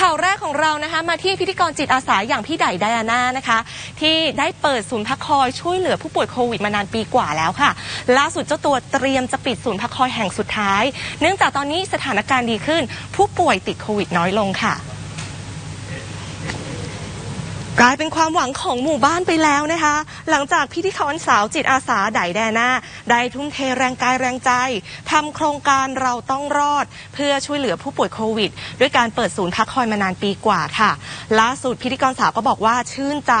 ข่าวแรกของเรานะคะ มาที่พิธีกรจิตอาสาอย่างพี่ไดไดอาน่านะคะ ที่ได้เปิดศูนย์พักคอยช่วยเหลือผู้ป่วยโควิดมานานปีกว่าแล้วค่ะ ล่าสุดเจ้าตัวเตรียมจะปิดศูนย์พักคอยแห่งสุดท้าย เนื่องจากตอนนี้สถานการณ์ดีขึ้น ผู้ป่วยติดโควิดน้อยลงค่ะ กลายเป็นความหวังของหมู่บ้านไปแล้วนะคะ หลังจากพิธีกรสาวจิตอาสาไดแดน่าได้ทุ่มเทแรงกายแรงใจทำโครงการเราต้องรอด เพื่อช่วยเหลือผู้ป่วยโควิด ด้วยการเปิดศูนย์พักคอยมานานปีกว่าค่ะ ล่าสุดพิธีกรสาวก็บอกว่าชื่นใจ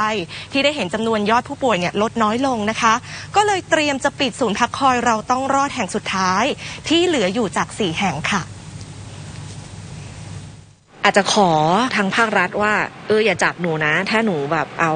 ที่ได้เห็นจำนวนยอดผู้ป่วยเนี่ยลดน้อยลงนะคะ ก็เลยเตรียมจะปิดศูนย์พักคอยเราต้องรอดแห่งสุดท้าย ที่เหลืออยู่จากสี่แห่งค่ะ อาจจะขอทางภาครัฐว่า เอออย่าจับหนูนะ ถ้าหนูแบบเอา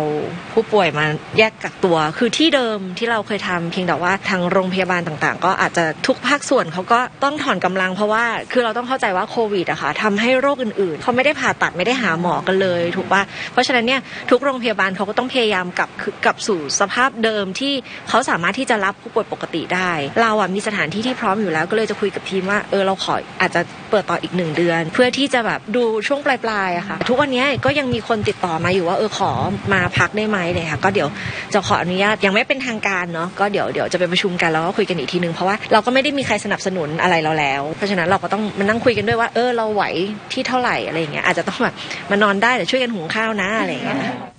ผู้ป่วยมาแยกกักตัว คือที่เดิมที่เราเคยทำเพียงแต่ว่าทางโรงพยาบาลต่างๆ ก็อาจจะทุกภาคส่วนเขาก็ต้องถอนกำลังเพราะว่าคือเราต้องเข้าใจว่าโควิดอะค่ะทำให้โรคอื่นๆ เขาไม่ได้ผ่าตัดไม่ได้หาหมอกันเลย ถูกปะเพราะฉะนั้นเนี่ยทุกโรงพยาบาลเขาก็ต้องพยายามกลับกลับสู่สภาพเดิมที่เขาสามารถที่จะรับผู้ป่วยปกติได้ เราอะมีสถานที่ที่พร้อมอยู่แล้วก็เลยจะคุยกับทีมว่าเออเราขออาจจะเปิดต่ออีกหนึ่งเดือน เพื่อที่จะแบบดูช่วงปลายๆอะค่ะ ทุกวันนี้ก็ยังมีคนติดต่อมาอยู่ว่าเออขอมาพักได้ไหมเลยค่ะ ก็เดี๋ยวจะขออนุญาตยังไม่เป็นทางการเนาะก็เดี๋ยวเดี๋ยวจะไปประชุมกันแล้วก็คุยกันอีกทีนึงเพราะว่าเราก็ไม่ได้มีใครสนับสนุนอะไรเราแล้ว เพราะฉะนั้นเราก็ต้องมานั่งคุยกันด้วยว่าเออเราไหวที่เท่าไหร่อะไรอย่างเงี้ยอาจจะต้องแบบมานอนได้แต่ช่วยกันหุงข้าวนะอะไรอย่างเงี้ย